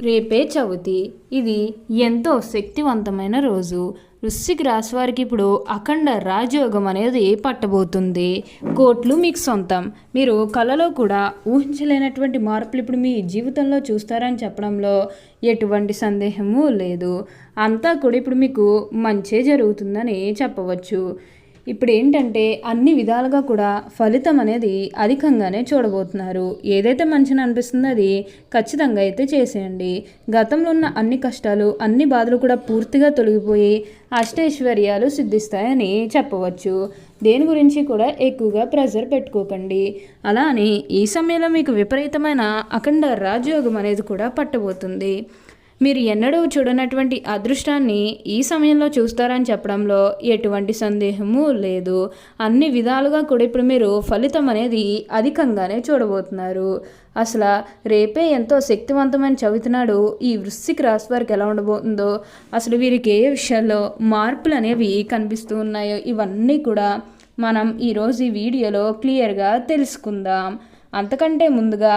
రేపే చవితి. ఇది ఎంతో శక్తివంతమైన రోజు. వృశ్చిక రాశి వారికి ఇప్పుడు అఖండ రాజయోగం అనేది పట్టబోతుంది. కోట్లు మీకు సొంతం. మీరు కళలో కూడా ఊహించలేనటువంటి మార్పులు ఇప్పుడు మీ జీవితంలో చూస్తారని చెప్పడంలో ఎటువంటి సందేహము లేదు. అంతా కూడా ఇప్పుడు మీకు మంచే జరుగుతుందని చెప్పవచ్చు. ఇప్పుడు ఏంటంటే అన్ని విధాలుగా కూడా ఫలితం అనేది అధికంగానే చూడబోతున్నారు. ఏదైతే మంచిని అనిపిస్తుందో అది ఖచ్చితంగా అయితే చేసేయండి. గతంలో ఉన్న అన్ని కష్టాలు అన్ని బాధలు కూడా పూర్తిగా తొలగిపోయి అష్టైశ్వర్యాలు సిద్ధిస్తాయని చెప్పవచ్చు. దేని గురించి కూడా ఎక్కువగా ప్రెజర్ పెట్టుకోకండి. అలా అని ఈ సమయంలో మీకు విపరీతమైన అఖండ రాజయోగం అనేది కూడా పట్టబోతుంది. మీరు ఎన్నడూ చూడనటువంటి అదృష్టాన్ని ఈ సమయంలో చూస్తారని చెప్పడంలో ఎటువంటి సందేహము లేదు. అన్ని విధాలుగా కూడా ఇప్పుడు మీరు ఫలితం అనేది అధికంగానే చూడబోతున్నారు. అసలు రేపే ఎంతో శక్తివంతమైన చదువుతున్నాడు ఈ వృశ్చిక రాశి వారికి ఎలా ఉండబోతుందో అసలు వీరికి ఏ విషయాల్లో మార్పులు అనేవి కనిపిస్తూ ఉన్నాయో ఇవన్నీ కూడా మనం ఈరోజు ఈ వీడియోలో క్లియర్గా తెలుసుకుందాం. అంతకంటే ముందుగా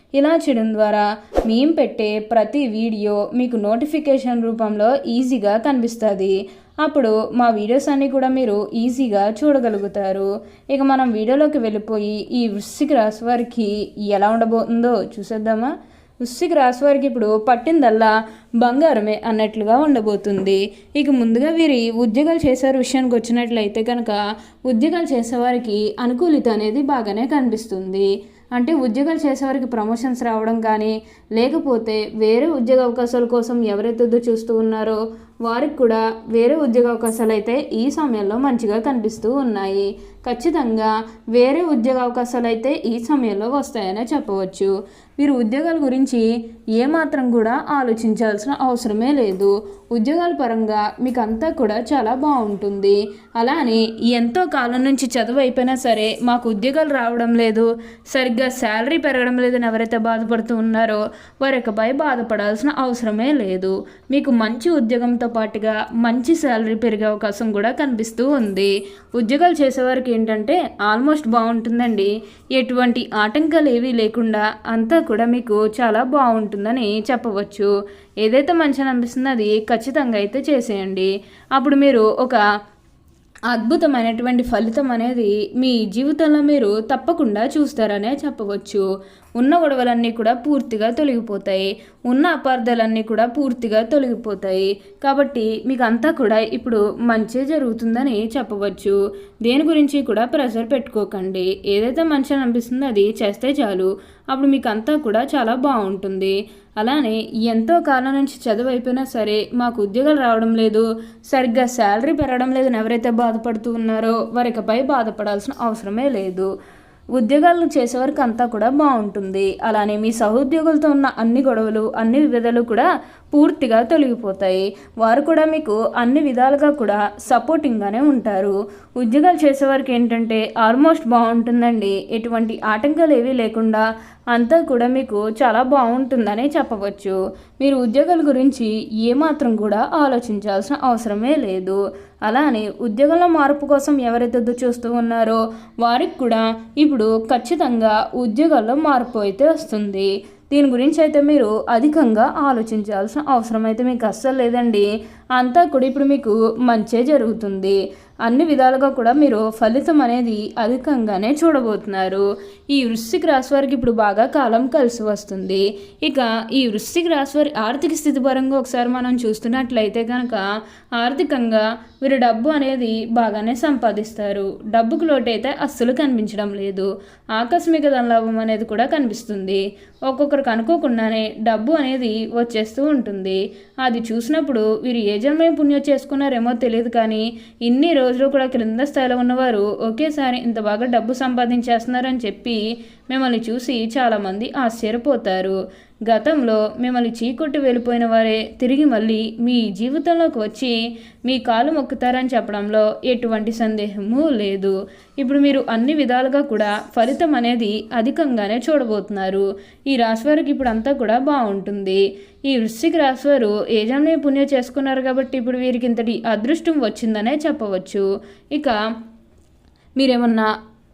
ఇలా చేయడం ద్వారా మేము పెట్టే ప్రతి వీడియో మీకు నోటిఫికేషన్ రూపంలో ఈజీగా కనిపిస్తుంది. అప్పుడు మా వీడియోస్ అన్నీ కూడా మీరు ఈజీగా చూడగలుగుతారు. ఇక మనం వీడియోలోకి వెళ్ళిపోయి ఈ వృశ్చిక రాశి వారికి ఎలా ఉండబోతుందో చూసేద్దామా? వృశ్చిక రాశి వారికి ఇప్పుడు పట్టిందల్లా బంగారమే అన్నట్లుగా ఉండబోతుంది. ఇక ముందుగా వీరి ఉద్యోగాలు చేసే విషయానికి వచ్చినట్లయితే కనుక ఉద్యోగాలు చేసేవారికి అనుకూలిత అనేది బాగానే కనిపిస్తుంది. అంటే ఉద్యోగాలు చేసేవారికి ప్రమోషన్స్ రావడం కానీ లేకపోతే వేరే ఉద్యోగ అవకాశాల కోసం ఎవరైతే చూస్తూ ఉన్నారో వారికి కూడా వేరే ఉద్యోగ అవకాశాలు అయితే ఈ సమయంలో మంచిగా కనిపిస్తూ ఉన్నాయి. ఖచ్చితంగా వేరే ఉద్యోగ అవకాశాలు అయితే ఈ సమయంలో వస్తాయనే చెప్పవచ్చు. మీరు ఉద్యోగాల గురించి ఏమాత్రం కూడా ఆలోచించాల్సిన అవసరమే లేదు. ఉద్యోగాల పరంగా మీకు అంతా కూడా చాలా బాగుంటుంది. అలానే ఎంతో కాలం నుంచి చదువు అయిపోయినా సరే మాకు ఉద్యోగాలు రావడం లేదు. సరిగ్గా శాలరీ పెరగడం లేదని ఎవరైతే బాధపడుతూ ఉన్నారో వారికపై బాధపడాల్సిన అవసరమే లేదు. మీకు మంచి ఉద్యోగంతో పాటుగా మంచి శాలరీ పెరిగే అవకాశం కూడా కనిపిస్తూ ఉంది. ఉద్యోగాలు చేసేవారికి ఏంటంటే ఆల్మోస్ట్ బాగుంటుందండి. ఎటువంటి ఆటంకాలు ఏవీ లేకుండా అంతా కూడా మీకు చాలా బాగుంటుందని చెప్పవచ్చు. ఏదైతే మంచిగా అనిపిస్తుందో అది ఖచ్చితంగా అయితే చేసేయండి. అప్పుడు మీరు ఒక అద్భుతమైనటువంటి ఫలితం అనేది మీ జీవితంలో మీరు తప్పకుండా చూస్తారనే చెప్పవచ్చు. ఉన్న గొడవలన్నీ కూడా పూర్తిగా తొలగిపోతాయి. ఉన్న అపార్థాలన్నీ కూడా పూర్తిగా తొలగిపోతాయి. కాబట్టి మీకు అంతా కూడా ఇప్పుడు మంచి జరుగుతుందని చెప్పవచ్చు. దేని గురించి కూడా ప్రెషర్ పెట్టుకోకండి. ఏదైతే మంచి అనిపిస్తుందో అది చేస్తే చాలు. అప్పుడు మీకు అంతా కూడా చాలా బాగుంటుంది. అలానే ఎంతో కాలం నుంచి చదువు అయిపోయినా సరే మాకు ఉద్యోగాలు రావడం లేదు సరిగ్గా శాలరీ పెరగడం లేదని ఎవరైతే బాధపడుతూ ఉన్నారో వారికపై బాధపడాల్సిన అవసరమే లేదు. ఉద్యోగాలను చేసేవారికి అంతా కూడా బాగుంటుంది. అలానే మీ సహోద్యోగులతో ఉన్న అన్ని గొడవలు అన్ని విధాలు కూడా పూర్తిగా తొలగిపోతాయి. వారు కూడా మీకు అన్ని విధాలుగా కూడా సపోర్టింగ్గానే ఉంటారు. ఉద్యోగాలు చేసేవారికి ఏంటంటే ఆల్మోస్ట్ బాగుంటుందండి. ఎటువంటి ఆటంకాలు ఏవీ లేకుండా అంతా కూడా మీకు చాలా బాగుంటుందనే చెప్పవచ్చు. మీరు ఉద్యోగాల గురించి ఏమాత్రం కూడా ఆలోచించాల్సిన అవసరమే లేదు. అలానే ఉద్యోగంలో మార్పు కోసం ఎవరైతే చూస్తూ ఉన్నారో వారికి కూడా ఇప్పుడు ఖచ్చితంగా ఉద్యోగాల్లో మార్పు అయితే వస్తుంది. దీని గురించి అయితే మీరు అధికంగా ఆలోచించాల్సిన అవసరం అయితే మీకు అస్సలు లేదండి. అంతా కూడా ఇప్పుడు మీకు మంచే జరుగుతుంది. అన్ని విధాలుగా కూడా మీరు ఫలితం అనేది అధికంగానే చూడబోతున్నారు. ఈ వృశ్చిక రాశి వారికి ఇప్పుడు బాగా కాలం కలిసి వస్తుంది. ఇక ఈ వృశ్చిక రాశి వారి ఆర్థిక స్థితి పరంగా ఒకసారి మనం చూస్తున్నట్లయితే కనుక ఆర్థికంగా వీరు డబ్బు అనేది బాగానే సంపాదిస్తారు. డబ్బుకు లోటైతే అస్సలు కనిపించడం లేదు. ఆకస్మిక ధనలాభం అనేది కూడా కనిపిస్తుంది. ఒక్కొక్కరికి అనుకోకుండానే డబ్బు అనేది వచ్చేస్తూ ఉంటుంది. అది చూసినప్పుడు వీరు ఏ జన్మే పుణ్యం చేసుకున్నారేమో తెలియదు కానీ ఇన్ని రోజులు కూడా క్రింద స్థాయిలో ఉన్నవారు ఒకేసారి ఇంత బాగా డబ్బు సంపాదించేస్తున్నారని చెప్పి మిమ్మల్ని చూసి చాలామంది ఆశ్చర్యపోతారు. గతంలో మిమ్మల్ని చీకొట్టి వెళ్ళిపోయిన వారే తిరిగి మళ్ళీ మీ జీవితంలోకి వచ్చి మీ కాలు మొక్కుతారని చెప్పడంలో ఎటువంటి సందేహము లేదు. ఇప్పుడు మీరు అన్ని విధాలుగా కూడా ఫలితం అనేది అధికంగానే చూడబోతున్నారు. ఈ రాశివారికి ఇప్పుడు అంతా కూడా బాగుంటుంది. ఈ వృశ్చిక రాశివారు వారు పుణ్యం చేసుకున్నారు కాబట్టి ఇప్పుడు వీరికి ఇంతటి అదృష్టం వచ్చిందనే చెప్పవచ్చు. ఇక మీరేమన్నా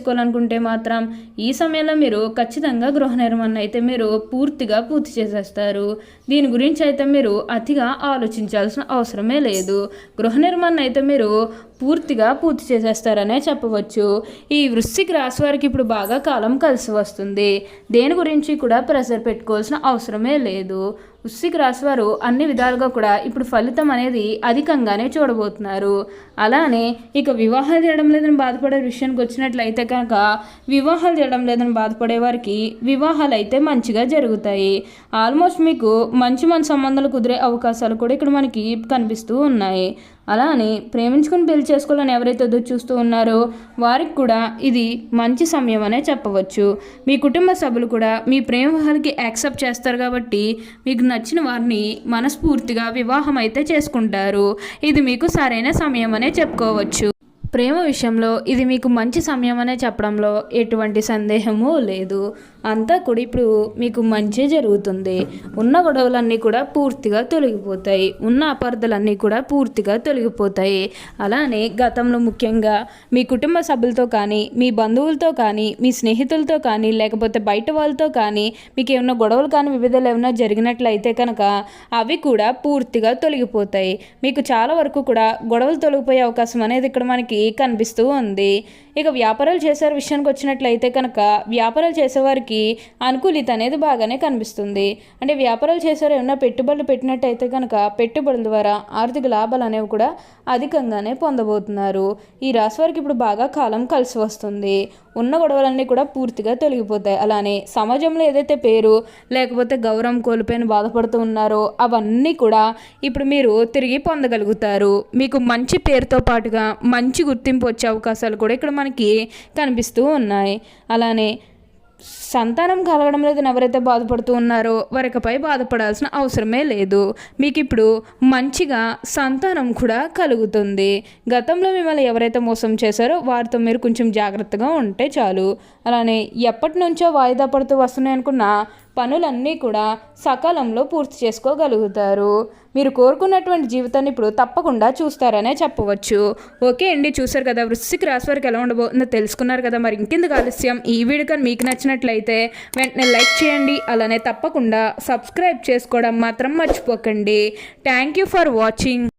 చేసుకోవాలనుకుంటే మాత్రం ఈ సమయంలో మీరు ఖచ్చితంగా గృహ నిర్మాణం అయితే మీరు పూర్తిగా పూర్తి చేసేస్తారు. దీని గురించి అయితే మీరు అతిగా ఆలోచించాల్సిన అవసరమే లేదు. గృహ నిర్మాణం అయితే మీరు పూర్తిగా పూర్తి చేసేస్తారనే చెప్పవచ్చు. ఈ వృశ్చిక రాశి వారికి ఇప్పుడు బాగా కాలం కలిసి వస్తుంది. దేని గురించి కూడా ప్రెషర్ పెట్టుకోవాల్సిన అవసరమే లేదు. వృశ్చిక రాశి వారు అన్ని విధాలుగా కూడా ఇప్పుడు ఫలితం అనేది అధికంగానే చూడబోతున్నారు. అలానే ఇక వివాహాలు చేయడం లేదని బాధపడే విషయానికి వచ్చినట్లయితే కనుక వివాహాలు చేయడం లేదని బాధపడే వారికి వివాహాలు అయితే మంచిగా జరుగుతాయి. ఆల్మోస్ట్ మీకు మంచి మంచి సంబంధాలు కుదిరే అవకాశాలు కూడా ఇక్కడ మనకి కనిపిస్తూ ఉన్నాయి. అలా అని ప్రేమించుకుని పెళ్ళి చేసుకోవాలని ఎవరైతే ఎదురు చూస్తూ ఉన్నారో వారికి కూడా ఇది మంచి సమయం అనే చెప్పవచ్చు. మీ కుటుంబ సభ్యులు కూడా మీ ప్రేమ వివాహాలకి యాక్సెప్ట్ చేస్తారు కాబట్టి మీకు నచ్చిన వారిని మనస్ఫూర్తిగా వివాహం అయితే చేసుకుంటారు. ఇది మీకు సరైన సమయం అనే చెప్పుకోవచ్చు. ప్రేమ విషయంలో ఇది మీకు మంచి సమయం అనే చెప్పడంలో ఎటువంటి సందేహము లేదు. అంతా కూడా ఇప్పుడు మీకు మంచి జరుగుతుంది. ఉన్న గొడవలన్నీ కూడా పూర్తిగా తొలగిపోతాయి. ఉన్న అపార్థలన్నీ కూడా పూర్తిగా తొలగిపోతాయి. అలానే గతంలో ముఖ్యంగా మీ కుటుంబ సభ్యులతో కానీ మీ బంధువులతో కానీ మీ స్నేహితులతో కానీ లేకపోతే బయట వాళ్ళతో కానీ మీకు ఏమైనా గొడవలు కానీ వివిధాలు ఏమైనా జరిగినట్లయితే కనుక అవి కూడా పూర్తిగా తొలగిపోతాయి. మీకు చాలా వరకు కూడా గొడవలు తొలగిపోయే అవకాశం అనేది ఇక్కడ మనకి కనిపిస్తూ ఉంది. ఇక వ్యాపారాలు చేసే విషయానికి వచ్చినట్లయితే కనుక వ్యాపారాలు చేసేవారికి అనుకూలిత అనేది బాగానే కనిపిస్తుంది. అంటే వ్యాపారాలు చేసేవారు ఏమన్నా పెట్టుబడులు పెట్టినట్టయితే కనుక పెట్టుబడుల ద్వారా ఆర్థిక లాభాలు అనేవి కూడా అధికంగానే పొందబోతున్నారు. ఈ రాశి వారికి ఇప్పుడు బాగా కాలం కలిసి వస్తుంది. ఉన్న గొడవలన్నీ కూడా పూర్తిగా తొలగిపోతాయి. అలానే సమాజంలో ఏదైతే పేరు లేకపోతే గౌరవం కోల్పోయిన బాధపడుతూ ఉన్నారో అవన్నీ కూడా ఇప్పుడు మీరు తిరిగి పొందగలుగుతారు. మీకు మంచి పేరుతో పాటుగా మంచి గుర్తింపు వచ్చే అవకాశాలు కూడా ఇక్కడ మనకి కనిపిస్తూ ఉన్నాయి. అలానే సంతానం కలగడం లేదని ఎవరైతే బాధపడుతూ ఉన్నారో వారికపై బాధపడాల్సిన అవసరమే లేదు. మీకు ఇప్పుడు మంచిగా సంతానం కూడా కలుగుతుంది. గతంలో మిమ్మల్ని ఎవరైతే మోసం చేశారో వారితో మీరు కొంచెం జాగ్రత్తగా ఉంటే చాలు. అలానే ఎప్పటి నుంచో వాయిదా పడుతూ వస్తున్నాయి అనుకున్న పనులన్నీ కూడా సకాలంలో పూర్తి చేసుకోగలుగుతారు. మీరు కోరుకున్నటువంటి జీవితాన్ని ఇప్పుడు తప్పకుండా చూస్తారనే చెప్పవచ్చు. ఓకే అండి చూసారు కదా వృశ్చిక రాశి వారికి ఎలా ఉండబోతుందో తెలుసుకున్నారు కదా మరి ఇంకెందుకు ఆలస్యం? ఈ వీడియో కానీ మీకు నచ్చినట్లయితే వెంటనే లైక్ చేయండి అలానే తప్పకుండా సబ్స్క్రైబ్ చేసుకోవడం మాత్రం మర్చిపోకండి. Thank you for watching.